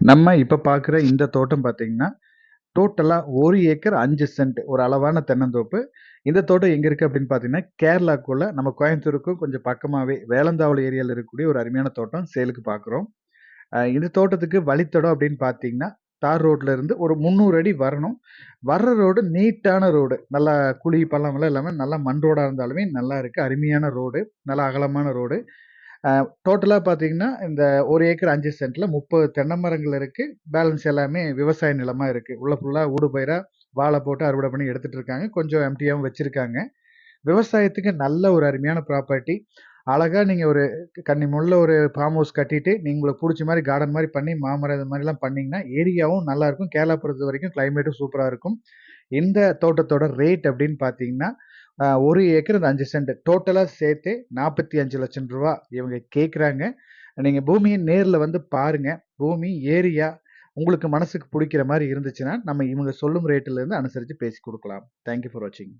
நம்ம இப்ப பார்க்குற இந்த தோட்டம் பார்த்தீங்கன்னா, டோட்டலா ஒரு ஏக்கர் அஞ்சு சென்ட் ஒரு அளவான தென்னந்தோப்பு. இந்த தோட்டம் எங்க இருக்கு அப்படின்னு பார்த்தீங்கன்னா, கேரளாக்குள்ள நம்ம கோயம்புத்தூருக்கும் கொஞ்சம் பக்கமாவே வேலந்தாவல் ஏரியால இருக்கக்கூடிய ஒரு அருமையான தோட்டம் சேலுக்கு பார்க்குறோம். இந்த தோட்டத்துக்கு வழித்தடம் அப்படின்னு பார்த்தீங்கன்னா, தார் ரோட்ல இருந்து ஒரு 300 அடி வரணும். வர்ற ரோடு நீட்டான ரோடு. நல்லா குழி, பள்ளமெல்லாம் இல்லாமல் நல்லா மண் ரோடாக இருந்தாலுமே நல்லா இருக்கு. அருமையான ரோடு. நல்லா அகலமான ரோடு. டோட்டலாக பார்த்தீங்கன்னா, இந்த ஒரு ஏக்கர் அஞ்சு சென்ட்டில் முப்பது தென்னை மரங்கள் இருக்குது பேலன்ஸ் எல்லாமே விவசாய நிலமாக இருக்குது உள்ள ஃபுல்லாக ஊடுபயிரா வாழை போட்டு அறுவடை பண்ணி எடுத்துட்டு இருக்காங்க. கொஞ்சம் எம்ப்டியாவும் வச்சுருக்காங்க விவசாயத்துக்கு நல்ல ஒரு அருமையான ப்ராப்பர்ட்டி. அழகாக நீங்கள் ஒரு கன்னிமுள்ள ஒரு ஃபார்ம் ஹவுஸ் கட்டிட்டு, நீங்க உங்களுக்கு மாதிரி கார்டன் மாதிரி பண்ணி, மாமரம் இது மாதிரிலாம் பண்ணிங்கன்னா ஏரியாவும் நல்லாயிருக்கும் கேரளா பொறுத்த வரைக்கும் கிளைமேட்டும் சூப்பராக இருக்கும். இந்த தோட்டத்தோட ரேட் அப்படின்னு பார்த்தீங்கன்னா, ஒரு ஏக்கர் அந்த அஞ்சு சென்ட் டோட்டலாக சேர்த்து நாற்பத்தி அஞ்சு லட்சம் ரூபா இவங்க கேட்குறாங்க. நீங்கள் பூமியை நேரில் வந்து பாருங்கள் பூமி, ஏரியா உங்களுக்கு மனசுக்கு பிடிக்கிற மாதிரி இருந்துச்சுன்னா, நம்ம இவங்க சொல்லும் ரேட்டிலேருந்து அனுசரித்து பேசி கொடுக்கலாம் தேங்க் யூ ஃபார் வாட்சிங்.